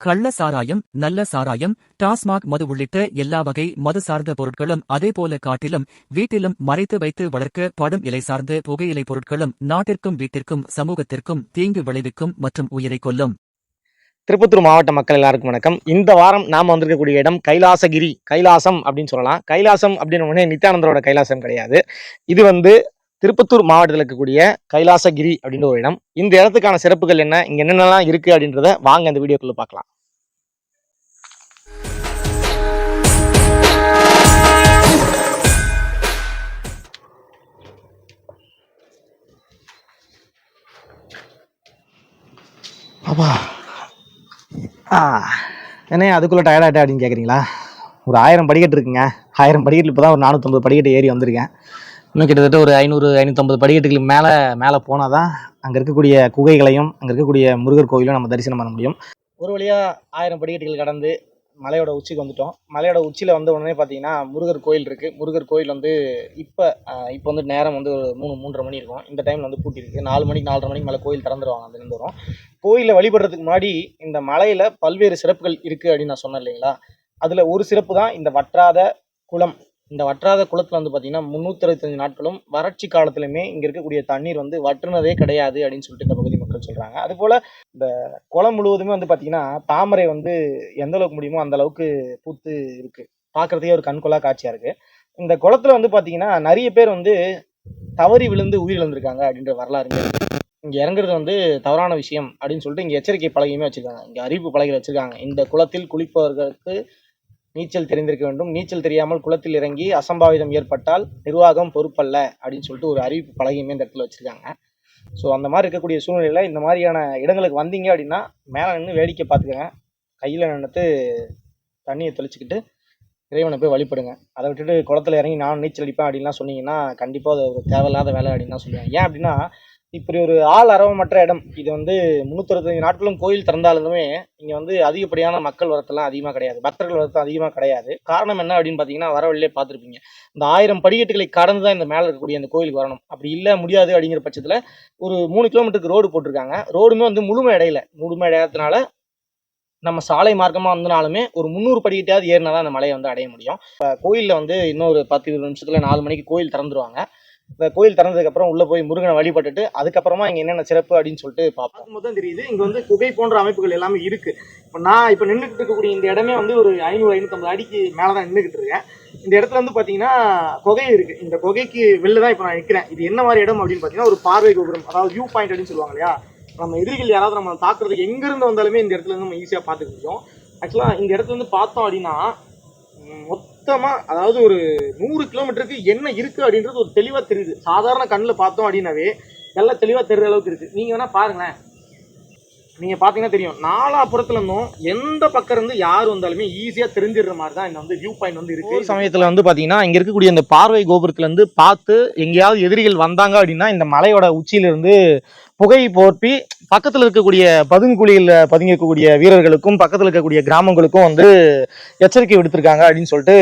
கள்ள சாராயம் நல்ல சாராயம் டாஸ்மாக் மது உள்ளிட்ட எல்லா வகை மது சார்ந்த பொருட்களும் அதேபோல காட்டிலும் வீட்டிலும் மறைத்து வைத்து வளர்க்க படும் இலை சார்ந்த புகையிலை பொருட்களும் நாட்டிற்கும் வீட்டிற்கும் சமூகத்திற்கும் தீங்கு விளைவிக்கும் மற்றும் உயிரை கொல்லும். திருப்பத்தூர் மாவட்ட மக்கள் எல்லாருக்கும் வணக்கம். இந்த வாரம் நாம் வந்திருக்கக்கூடிய இடம் கைலாசகிரி கைலாசம் அப்படின்னு சொல்லலாம். கைலாசம் அப்படின்னு உடனே நித்யானந்தரோட கைலாசம் கிடையாது. இது வந்து திருப்பத்தூர் மாவட்டத்தில் இருக்கக்கூடிய கைலாசகிரி அப்படின்ற ஒரு இடம். இந்த இடத்துக்கான சிறப்புகள் என்ன? இங்க என்னென்னலாம் இருக்கு அப்படின்றத வாங்க இந்த வீடியோக்குள்ள பார்க்கலாம். அப்பா ஆ என்ன அதுக்குள்ளே டயர்டாயிட்டா அப்படின்னு கேட்குறீங்களா ஒரு ஆயிரம் படிக்கட்டு இருக்குங்க. ஆயிரம் படிக்கட்டு இப்போ தான் ஒரு நானூற்றம்பது படிக்கட்டு ஏறி வந்திருக்கேன். இன்னும் கிட்டத்தட்ட ஒரு ஐநூறு ஐநூற்றம்பது படிக்கட்டுகளுக்கு மேலே மேலே போனால் தான் அங்கே இருக்கக்கூடிய குகைகளையும் அங்கே இருக்கக்கூடிய முருகர் கோயிலும் நம்ம தரிசனம் பண்ண முடியும். ஒரு வழியாக ஆயிரம் படிக்கட்டுகள் கடந்து மலையோட உச்சிக்கு வந்துட்டோம். மலையோட உச்சியில் வந்த உடனே பார்த்தீங்கன்னா முருகர் கோயில் இருக்குது முருகர் கோயில் வந்து இப்போ இப்போ வந்து நேரம் வந்து ஒரு மூணு மூன்றரை மணி இருக்கும். இந்த டைமில் வந்து பூட்டியிருக்கு நாலு மணிக்கு நாலரை மணிக்கு மேலே கோயில் திறந்துருவாங்க அந்த நின்று வரும் கோயிலில் வழிபடுறதுக்கு முன்னாடி இந்த மலையில் பல்வேறு சிறப்புகள் இருக்குது அப்படின்னு நான் சொன்னேன் இல்லைங்களா? அதில் ஒரு சிறப்பு தான் இந்த வற்றாத குளம். இந்த வற்றாத குளத்தில் வந்து பார்த்தீங்கன்னா முந்நூற்றி நாட்களும் வறட்சி காலத்துலையுமே இங்கே இருக்கக்கூடிய தண்ணீர் வந்து வற்றுனதே கிடையாது அப்படின்னு சொல்லிட்டு இந்த பகுதி மக்கள் சொல்கிறாங்க அதுபோல் இந்த குளம் முழுவதுமே வந்து பார்த்தீங்கன்னா தாமரை வந்து எந்த அளவுக்கு முடியுமோ அந்த அளவுக்கு பூத்து இருக்குது பார்க்குறதுக்கே ஒரு கண்கொள்ளா காட்சியாக இருக்குது இந்த குளத்தில் வந்து பார்த்தீங்கன்னா நிறைய பேர் வந்து தவறி விழுந்து உயிரிழந்திருக்காங்க அப்படின்ற வரலாறு இங்கே இறங்குறது வந்து தவறான விஷயம் அப்படின்னு சொல்லிட்டு இங்கே எச்சரிக்கை பலகையுமே வச்சுருக்காங்க. இங்கே அறிவிப்பு பலகைகள் வச்சுருக்காங்க. இந்த குளத்தில் குளிப்பவர்களுக்கு நீச்சல் தெரிந்திருக்க வேண்டும். நீச்சல் தெரியாமல் குளத்தில் இறங்கி அசம்பாவிதம் ஏற்பட்டால் நிர்வாகம் பொறுப்பல்ல அப்படின்னு சொல்லிட்டு ஒரு அறிவிப்பு பலகையுமே இந்த இடத்துல வச்சுருக்காங்க. ஸோ அந்த மாதிரி இருக்கக்கூடிய சூழ்நிலையில் இந்த மாதிரியான இடங்களுக்கு வந்தீங்க அப்படின்னா மேலே நின்று வேடிக்கை பார்த்துக்கங்க. கையில் நின்றுட்டு தண்ணியை தெளிச்சுக்கிட்டு இறைவனை போய் வழிபடுங்க. அதை விட்டுட்டு குளத்துல இறங்கி நான் நீச்சல் அடிப்பேன் அப்படின்லாம் சொன்னீங்கன்னா கண்டிப்பாக அது ஒரு தேவையில்லாத வேலை அப்படின்னு தான் சொல்லுவேன் ஏன் அப்படின்னா இப்படி ஒரு ஆள் அரவமற்ற இடம். இது வந்து முந்நூற்றறுபத்தஞ்சு நாட்களும் கோயில் திறந்தாலுமே இங்கே வந்து அதிகப்படியான மக்கள் வரத்தெல்லாம் அதிகமாக கிடையாது. பக்தர்கள் வரத்தம் அதிகமாக கிடையாது. காரணம் என்ன அப்படின்னு பார்த்தீங்கன்னா வர வழியிலே பார்த்துருப்பீங்க. இந்த ஆயிரம் படிக்கட்டுகளை கடந்து தான் இந்த மேலே இருக்கக்கூடிய அந்த கோயிலுக்கு வரணும். அப்படி இல்லை முடியாது அப்படிங்கிற பட்சத்தில் ஒரு மூணு கிலோமீட்டருக்கு ரோடு போட்டிருக்காங்க. ரோடுமே வந்து முழுமை இடையில முழுமை அடையாததுனால நம்ம சாலை மார்க்கமாக வந்தனாலுமே ஒரு முந்நூறு படிக்கட்டையாவது ஏறினா தான் அந்த மலையை வந்து அடைய முடியும். இப்போ கோயிலில் வந்து இன்னொரு பத்து இருபது நிமிஷத்தில் நாலு மணிக்கு கோயில் திறந்துருவாங்க. இந்த கோயில் திறந்ததுக்கப்புறம் உள்ளே போய் முருகனை வழிபட்டுட்டு அதுக்கப்புறமா இங்கே என்னென்ன சிறப்பு அப்படின்னு சொல்லிட்டு பார்ப்போம். தான் தெரியுது. இங்கே வந்து குகை போன்ற அமைப்புகள் எல்லாமே இருக்குது இப்போ நான் இப்போ நின்றுக்கிட்டு இருக்கக்கூடிய இந்த இடமே வந்து ஒரு ஐநூறு ஐநூற்றம்பது அடிக்கு மேலே தான் நின்றுக்கிட்டு இருக்கேன். இந்த இடத்துல வந்து பார்த்தீங்கன்னா குகை இருக்குது இந்த குகைக்கு வெளில தான் இப்போ நான் நிற்கிறேன் இது என்ன மாதிரி இடம் அப்படின்னு பார்த்தீங்கன்னா ஒரு பார்வை கோபுரம் அதாவது வியூ பாயிண்ட் அப்படின்னு சொல்லுவாங்க இல்லையா? நம்ம எதிரிகள் யாராவது நம்ம தாக்குறதுக்கு எங்கேருந்து வந்தாலுமே இந்த இடத்துல இருந்து நம்ம ஈஸியாக பார்த்துக்க முடியும். ஆக்சுவலாக இந்த இடத்துல இருந்து பார்த்தோம் அப்படின்னா மொத்தமாக அதாவது ஒரு நூறு கிலோமீட்டருக்கு என்ன இருக்குது அப்படின்றது ஒரு தெளிவாக தெரியுது. சாதாரண கண்ணில் பார்த்தோம் அப்படின்னாவே எல்லாம் தெளிவாக தெரிகிற அளவுக்கு இருக்குது நீங்கள் வேணால் பாருங்களேன். நீங்கள் பார்த்தீங்கன்னா தெரியும். நாலாப்புறத்துல இருந்தும் எந்த பக்கம் இருந்து யார் வந்தாலுமே ஈஸியாக தெரிஞ்சிடுற மாதிரி தான் இந்த வந்து வியூ பாயிண்ட் வந்து இருக்கு. சமயத்தில் வந்து பார்த்தீங்கன்னா இங்கே இருக்கக்கூடிய இந்த பார்வை கோபுரத்துலேருந்து பார்த்து எங்கேயாவது எதிரிகள் வந்தாங்க அப்படின்னா இந்த மலையோட உச்சியிலிருந்து புகை போர்ப்பி பக்கத்தில் இருக்கக்கூடிய பதுங்குழியில் பதுங்கி இருக்கக்கூடிய வீரர்களுக்கும் பக்கத்தில் இருக்கக்கூடிய கிராமங்களுக்கும் வந்து எச்சரிக்கை விடுத்திருக்காங்க அப்படின்னு சொல்லிட்டு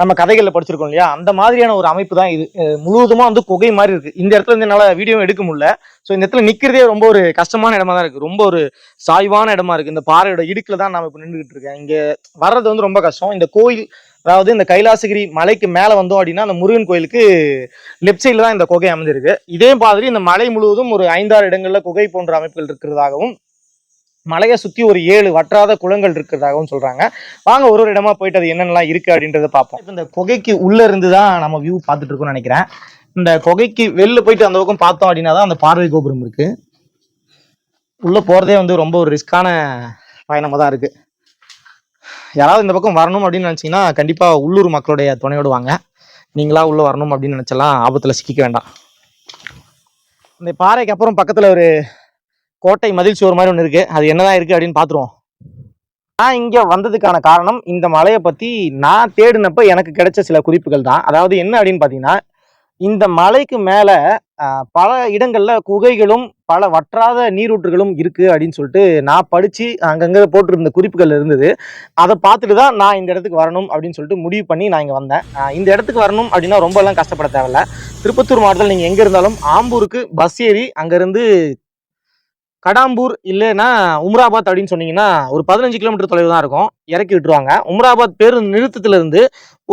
நம்ம கதைகளில் படிச்சிருக்கோம் இல்லையா? அந்த மாதிரியான ஒரு அமைப்பு தான் இது. முழுவதுமா வந்து குகை மாதிரி இருக்கு. இந்த இடத்துல வந்து என்னால் வீடியோ எடுக்க முடியல. ஸோ இந்த இடத்துல நிற்கிறதே ரொம்ப ஒரு கஷ்டமான இடமா தான் இருக்கு. ரொம்ப ஒரு சாய்வான இடமா இருக்கு. இந்த பாறையோட இடுக்கில் தான் நான் இப்போ நின்றுகிட்டு இருக்கேன் இங்கே வர்றது வந்து ரொம்ப கஷ்டம். இந்த கோயில் அதாவது இந்த கைலாசகிரி மலைக்கு மேலே வந்தோம் அப்படின்னா அந்த முருகன் கோயிலுக்கு லெஃப்ட் சைடில் தான் இந்த குகை அமைஞ்சிருக்கு. இதே மாதிரி இந்த மலை முழுவதும் ஒரு ஐந்தாறு இடங்களில் குகை போன்ற அமைப்புகள் இருக்கிறதாகவும் மலையை சுற்றி ஒரு ஏழு வற்றாத குளங்கள் இருக்கிறதாகவும் சொல்கிறாங்க வாங்க ஒரு ஒரு இடமா போயிட்டு அது என்னென்னலாம் இருக்குது அப்படின்றத பார்ப்போம். இந்த குகைக்கு உள்ளே இருந்து தான் நம்ம வியூ பார்த்துட்டு இருக்கோம்னு நினைக்கிறேன். இந்த குகைக்கு வெளில போயிட்டு அந்த பக்கம் பார்த்தோம் அப்படின்னா தான் அந்த பார்வை கோபுரம் இருக்குது உள்ளே போகிறதே வந்து ரொம்ப ஒரு ரிஸ்கான பயணமாக தான் இருக்குது யாராவது இந்த பக்கம் வரணும் அப்படின்னு நினச்சிங்கன்னா கண்டிப்பாக உள்ளூர் மக்களுடைய துணையோடு வாங்க. நீங்களா உள்ளே வரணும் அப்படின்னு நினச்சலாம். ஆபத்தில் சிக்கிக்க வேண்டாம். இந்த பாறைக்கு அப்புறம் பக்கத்தில் ஒரு கோட்டை மதில் சுவர் மாதிரி ஒன்று இருக்குது அது என்னதான் இருக்குது அப்படின்னு பார்த்துருவோம் நான் இங்கே வந்ததுக்கான காரணம் இந்த மலையை பற்றி நான் தேடினப்ப எனக்கு கிடைச்ச சில குறிப்புகள் தான். அதாவது என்ன அப்படின்னு பார்த்தீங்கன்னா இந்த மலைக்கு மேலே பல இடங்களில் குகைகளும் பல வற்றாத நீரூற்றுகளும் இருக்குது அப்படின்னு சொல்லிட்டு நான் படித்து அங்கங்கே போட்டிருந்த குறிப்புகள் இருந்தது. அதை பார்த்துட்டு தான் நான் இந்த இடத்துக்கு வரணும் அப்படின்னு சொல்லிட்டு முடிவு பண்ணி நான் இங்கே வந்தேன். இந்த இடத்துக்கு வரணும் அப்படின்னா ரொம்பலாம் கஷ்டப்பட தேவையில்ல. திருப்பத்தூர் மாவட்டத்தில் நீங்கள் எங்கே இருந்தாலும் ஆம்பூருக்கு பஸ் ஏறி அங்கேருந்து கடாம்பூர் இல்லைன்னா உம்ராபாத் அப்படின்னு சொன்னீங்கன்னா ஒரு பதினஞ்சு கிலோமீட்டர் தொலைவு தான் இருக்கும். இறக்கி விட்டுருவாங்க. உம்ராபாத் பேருந்து நிறுத்தத்துல இருந்து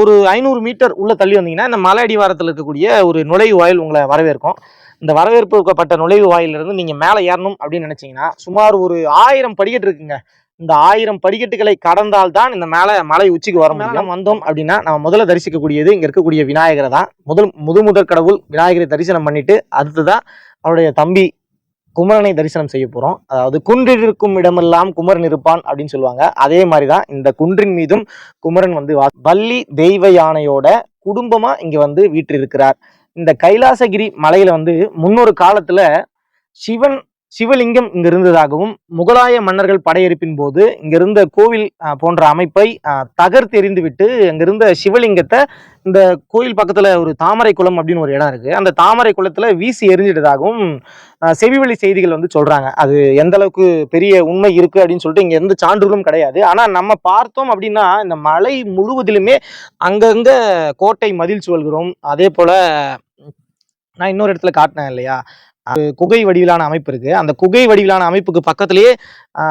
ஒரு ஐநூறு மீட்டர் உள்ள தள்ளி வந்தீங்கன்னா இந்த மலை அடிவாரத்தில் இருக்கக்கூடிய ஒரு நுழைவு வாயில் உங்களை வரவேற்கும். இந்த வரவேற்புக்கப்பட்ட நுழைவு வாயிலிருந்து நீங்க மேலே ஏறணும் அப்படின்னு நினைச்சீங்கன்னா சுமார் ஒரு ஆயிரம் படிக்கட்டு இருக்குங்க. இந்த ஆயிரம் படிக்கட்டுகளை கடந்தால் தான் இந்த மேலே மலை உச்சிக்கு வர முடியும். நம்ம வந்தோம் அப்படின்னா நம்ம முதல்ல தரிசிக்கக்கூடியது இங்க இருக்கக்கூடிய விநாயகரை தான். முதல் முது முதற் கடவுள் விநாயகரை தரிசனம் பண்ணிட்டு அடுத்துதான் அவருடைய தம்பி குமரனை தரிசனம் செய்ய போகிறோம் அதாவது குன்றில் இருக்கும் இடமெல்லாம் குமரன் இருப்பான் அப்படின்னு சொல்லுவாங்க. அதே மாதிரி தான் இந்த குன்றின் மீதும் குமரன் வந்து வா- வள்ளி தெய்வ யானையோட குடும்பமாக இங்கே வந்து வீற்றிருக்கிறார். இந்த கைலாசகிரி மலையில் வந்து முன்னொரு காலத்தில் சிவன் சிவலிங்கம் இங்க இருந்ததாகவும் முகலாய மன்னர்கள் படையெடுப்பின் போது இங்கிருந்த கோவில் போன்ற அமைப்பை தகர்த்தெறிந்துவிட்டு அங்கிருந்த இருந்த சிவலிங்கத்தை இந்த கோயில் பக்கத்துல ஒரு தாமரை குளம் அப்படின்னு ஒரு இடம் இருக்கு. அந்த தாமரை குளத்துல வீசி எரிஞ்சிட்டதாகவும் செவிவழி செய்திகள் வந்து சொல்றாங்க. அது எந்த அளவுக்கு பெரிய உண்மை இருக்கு அப்படின்னு சொல்லிட்டு இங்க எந்த சான்றுகளும் கிடையாது. ஆனா நம்ம பார்த்தோம் அப்படின்னா இந்த மலை முழுவதிலுமே அங்கங்க கோட்டை மதில் சுவல்கிறோம் அதே போல நான் இன்னொரு இடத்துல காட்டினேன் இல்லையா? குகை வடிவிலான அமைப்பு இருக்கு. அந்த குகை வடிவிலான அமைப்புக்கு பக்கத்திலேயே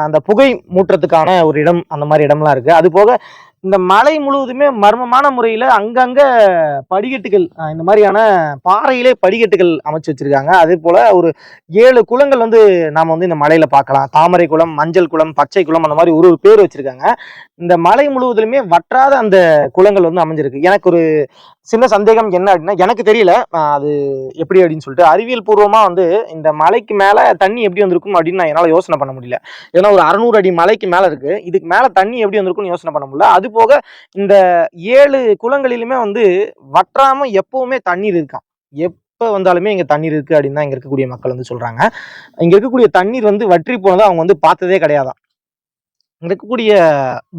அந்த புகை மூட்டுறதுக்கான ஒரு இடம் அந்த மாதிரி இடம்லாம் இருக்கு. அது போக இந்த மலை முழுவதுமே மர்மமான முறையில் அங்கங்க படிக்கட்டுகள் இந்த மாதிரியான பாறையிலே படிக்கட்டுகள் அமைச்சு வச்சிருக்காங்க. அதே போல ஒரு ஏழு குளங்கள் வந்து நாம வந்து இந்த மலையில பார்க்கலாம். தாமரை குளம் மஞ்சள் குளம் பச்சை குளம் அந்த மாதிரி ஒரு ஒரு பேர் வச்சிருக்காங்க. இந்த மலை முழுவதிலுமே வற்றாத அந்த குளங்கள் வந்து அமைஞ்சிருக்கு. எனக்கு ஒரு சின்ன சந்தேகம் என்ன அப்படின்னா எனக்கு தெரியல. அது எப்படி அப்படின்னு சொல்லிட்டு. அறிவியல் பூர்வமாக வந்து இந்த மலைக்கு மேலே தண்ணி எப்படி வந்திருக்கும் அப்படின்னு நான் என்னால் யோசனை பண்ண முடியல. ஏன்னா ஒரு அறுநூறு அடி மலைக்கு மேலே இருக்கு. இதுக்கு மேலே தண்ணி எப்படி வந்திருக்கும்னு யோசனை பண்ண முடியல. அது போக இந்த ஏழு குளங்களிலுமே வந்து வற்றாம எப்பவுமே தண்ணீர் இருக்காம். எப்போ வந்தாலுமே இங்கே தண்ணீர் இருக்கு அப்படின்னு தான் இங்கே இருக்கக்கூடிய மக்கள் வந்து சொல்றாங்க. இங்கே இருக்கக்கூடிய தண்ணீர் வந்து வற்றி போனதை அவங்க வந்து பார்த்ததே கிடையாதான் இருக்கக்கூடிய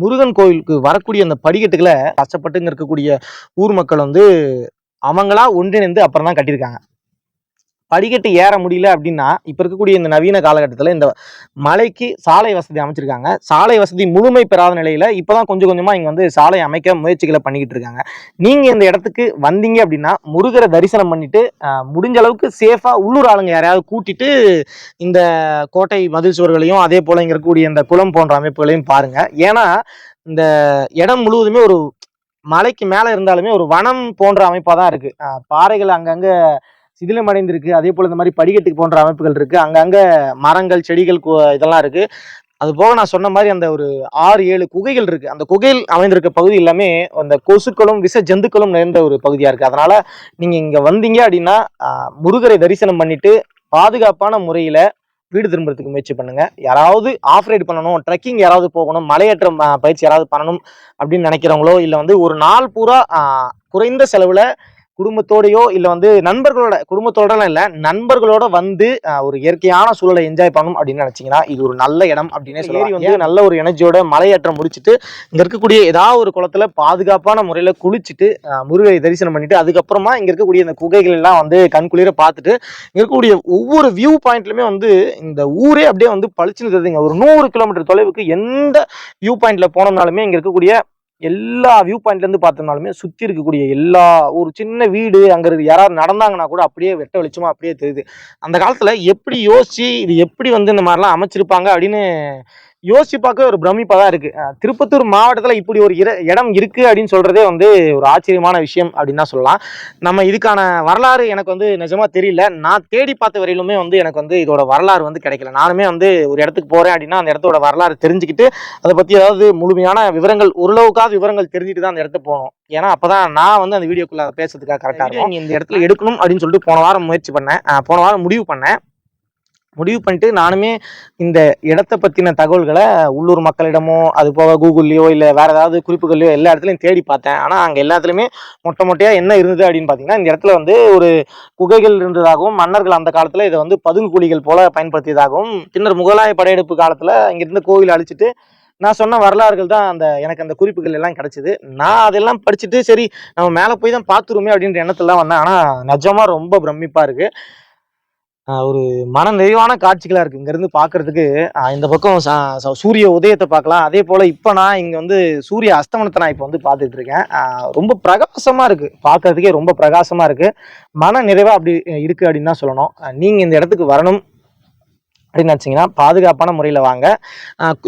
முருகன் கோயிலுக்கு வரக்கூடிய அந்த படிக்கட்டுகளை கஷ்டப்பட்டுங்க இருக்கக்கூடிய ஊர் மக்கள் வந்து அவங்களா ஒன்றிணைந்து அப்புறம் தான் கட்டியிருக்காங்க. படிக்கட்டு ஏற முடியல அப்படின்னா இப்போ இருக்கக்கூடிய இந்த நவீன காலகட்டத்தில் இந்த மலைக்கு சாலை வசதி அமைச்சிருக்காங்க. சாலை வசதி முழுமை பெறாத நிலையில் இப்போ தான் கொஞ்சம் கொஞ்சமாக இங்கே வந்து சாலை அமைக்க முயற்சிகளை பண்ணிக்கிட்டு இருக்காங்க. நீங்கள் இந்த இடத்துக்கு வந்தீங்க அப்படின்னா முருகரை தரிசனம் பண்ணிட்டு முடிஞ்ச அளவுக்கு சேஃபாக உள்ளூர் ஆளுங்க யாரையாவது கூட்டிட்டு இந்த கோட்டை மதில் சுவர்களையும் அதே போல் இங்கே இருக்கக்கூடிய இந்த குளம் போன்ற அமைப்புகளையும் பாருங்கள் ஏன்னா இந்த இடம் முழுவதுமே ஒரு மலைக்கு மேலே இருந்தாலுமே ஒரு வனம் போன்ற அமைப்பாக தான் இருக்குது பாறைகள் அங்கங்கே சிதிலமடைந்திருக்கு அதே போல் இந்த மாதிரி படிக்கட்டு போன்ற அமைப்புகள் இருக்கு. அங்கங்கே மரங்கள் செடிகள் இதெல்லாம் இருக்கு. அது போக நான் சொன்ன மாதிரி அந்த ஒரு ஆறு ஏழு குகைகள் இருக்கு. அந்த குகையில் அமைந்திருக்க பகுதி எல்லாமே அந்த கொசுக்களும் விஷ ஜந்துக்களும் நிறைந்த ஒரு பகுதியா இருக்கு. அதனால நீங்க இங்க வந்தீங்க அப்படின்னா முருகரை தரிசனம் பண்ணிட்டு பாதுகாப்பான முறையில வீடு திரும்புறதுக்கு முயற்சி பண்ணுங்க. யாராவது ஆஃப் ரைடு பண்ணணும் ட்ரெக்கிங் யாராவது போகணும் மலையேற்றம் பயிற்சி யாராவது பண்ணணும் அப்படின்னு நினைக்கிறவங்களோ இல்லை வந்து ஒரு நாள் பூரா குறைந்த செலவுல குடும்பத்தோடயோ இல்லை வந்து நண்பர்களோட குடும்பத்தோடலாம் இல்லை நண்பர்களோட வந்து ஒரு இயற்கையான சூழலை என்ஜாய் பண்ணணும் அப்படின்னு நினைச்சீங்கன்னா இது ஒரு நல்ல இடம் அப்படின்னே சொல்லி வந்து நல்ல ஒரு எனர்ஜியோட மலையேற்றம் முடிச்சுட்டு இங்க இருக்கக்கூடிய ஏதாவது ஒரு குளத்துல பாதுகாப்பான முறையில குளிச்சுட்டு ஆஹ், முருகரை தரிசனம் பண்ணிட்டு அதுக்கப்புறமா இங்க இருக்கக்கூடிய இந்த குகைகள் எல்லாம் வந்து கண்குளிர பார்த்துட்டு இங்க இருக்கக்கூடிய ஒவ்வொரு வியூ பாயிண்ட்லுமே வந்து இந்த ஊரே அப்படியே வந்து பளிச்சுன்னு தெரியுதுங்க. ஒரு நூறு கிலோமீட்டர் தொலைவுக்கு எந்த வியூ பாயிண்ட்ல போனோம்னாலுமே இங்க இருக்கக்கூடிய எல்லா வியூ பாயிண்ட்லேருந்து பார்த்தோம்னாலுமே சுற்றி இருக்கக்கூடிய எல்லா ஒரு சின்ன வீடு அங்கிறது யாராவது நடந்தாங்கன்னா கூட அப்படியே வெட்ட வெளிச்சமாக அப்படியே தெரியுது. அந்த காலத்தில் எப்படி யோசித்து இது எப்படி வந்து இந்த மாதிரிலாம் அமைச்சிருப்பாங்க அப்படின்னு யோசிச்சு பார்க்க ஒரு பிரமிப்பா தான் இருக்கு. அஹ் திருப்பத்தூர் மாவட்டத்துல இப்படி ஒரு இர- இடம் இருக்கு அப்படின்னு சொல்றதே வந்து ஒரு ஆச்சரியமான விஷயம் அப்படின்னு தான் சொல்லலாம். நம்ம இதுக்கான வரலாறு எனக்கு வந்து நிஜமா தெரியல. நான் தேடி பார்த்த வரையிலுமே வந்து எனக்கு வந்து இதோட வரலாறு வந்து கிடைக்கல. நானுமே வந்து ஒரு இடத்துக்கு போறேன் அப்படின்னா அந்த இடத்தோட வரலாறு தெரிஞ்சுக்கிட்டு அதை பத்தி ஏதாவது முழுமையான விவரங்கள் ஓரளவுக்காவது விவரங்கள் தெரிஞ்சுட்டு தான் அந்த இடத்துக்கு போகணும். ஏன்னா அப்பதான் நான் வந்து அந்த வீடியோக்குள்ள பேசுறதுக்காக கரெக்டா இருக்கும். இந்த இடத்துல எடுக்கணும் அப்படின்னு சொல்லிட்டு போன வாரம் முயற்சி பண்ணேன். போன வாரம் முடிவு பண்ணேன். முடிவு பண்ணிட்டு நானுமே இந்த இடத்த பற்றின தகவல்களை உள்ளூர் மக்களிடமோ அது போக கூகுள்லையோ இல்லை வேறு ஏதாவது குறிப்புகள்லையோ எல்லா இடத்துலையும் தேடி பார்த்தேன். ஆனால் அங்கே எல்லாத்துலேயுமே மொட்டை மொட்டையாக என்ன இருந்தது அப்படின்னு பார்த்தீங்கன்னா இந்த இடத்துல வந்து ஒரு குகைகள் இருந்ததாகவும் மன்னர்கள் அந்த காலத்தில் இதை வந்து பதுங்கு குழிகள் போல பயன்படுத்தியதாகவும் பின்னர் முகலாய படையெடுப்பு காலத்தில் இங்கேருந்து கோவில் அழிச்சிட்டு நான் சொன்ன வரலாறுகள் தான் அந்த எனக்கு அந்த குறிப்புகள் எல்லாம் கிடச்சிது. நான் அதெல்லாம் படிச்சுட்டு சரி நம்ம மேலே போய் தான் பார்த்துருமே அப்படின்ற எண்ணத்துலாம் வந்தேன். ஆனால் நிஜமாக ரொம்ப பிரமிப்பாக இருக்குது ஒரு மன நிறைவான காட்சிகளாக இருக்குது இங்கேருந்து பார்க்குறதுக்கு இந்த பக்கம் சூரிய உதயத்தை பார்க்கலாம். அதே போல் இப்போ நான் இங்கே வந்து சூரிய அஸ்தமனத்தை நான் இப்போ வந்து பார்த்துட்டு இருக்கேன். ரொம்ப பிரகாசமாக இருக்குது பார்க்குறதுக்கே ரொம்ப பிரகாசமாக இருக்குது மன நிறைவாக அப்படி இருக்குது அப்படின்னு தான் சொல்லணும். நீங்கள் இந்த இடத்துக்கு வரணும் அப்படின்னு நினச்சிங்கன்னா பாதுகாப்பான முறையில் வாங்க.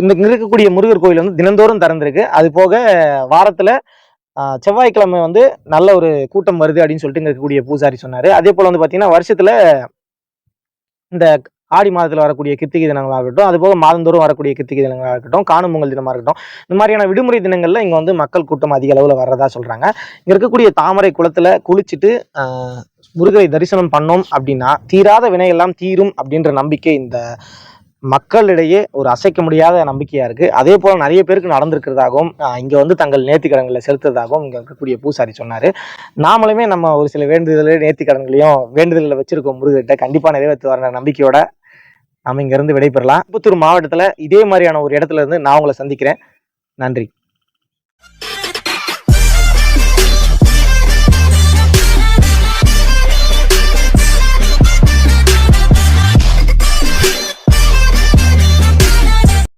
இந்த இருக்கக்கூடிய முருகர் கோயில் வந்து தினந்தோறும் திறந்துருக்கு. அது போக வாரத்தில் செவ்வாய்க்கிழமை வந்து நல்ல ஒரு கூட்டம் வருது அப்படின்னு சொல்லிட்டு இங்கே இருக்கக்கூடிய பூசாரி சொன்னார். அதே போல் வந்து பார்த்தீங்கன்னா வருஷத்தில் இந்த ஆடி மாதத்தில் வரக்கூடிய கிருத்திகை தினங்களாக இருக்கட்டும் அது போக மாதந்தோறும் வரக்கூடிய கிருத்திகை தினங்களாக இருக்கட்டும் காணும் பொங்கல் தினமாக இருக்கட்டும் இந்த மாதிரியான விடுமுறை தினங்களில் இங்கே வந்து மக்கள் கூட்டம் அதிக அளவில் வர்றதா சொல்கிறாங்க இங்கே இருக்கக்கூடிய தாமரை குளத்தில் குளிச்சுட்டு முருகரை தரிசனம் பண்ணோம் அப்படின்னா தீராத வினையெல்லாம் தீரும் அப்படின்ற நம்பிக்கை இந்த மக்களிடையே ஒரு அசைக்க முடியாத நம்பிக்கையாக இருக்குது அதே போல் நிறைய பேருக்கு நடந்திருக்கிறதாகவும் இங்கே வந்து தங்கள் நேர்த்திக்கடன்களை செலுத்துறதாகவும் இங்கே இருக்கக்கூடிய பூசாரி சொன்னார். நாமளுமே நம்ம ஒரு சில வேண்டுதல் நேர்த்திக்கடன்களையும் வேண்டுதல்களை வச்சிருக்கோம் முருகிட்ட கண்டிப்பாக நிறைவேற்று வர நம்பிக்கையோட நம்ம இங்கேருந்து விடைபெறலாம். புத்தூர் மாவட்டத்தில் இதே மாதிரியான ஒரு இடத்துல இருந்து நான் உங்களை சந்திக்கிறேன். நன்றி.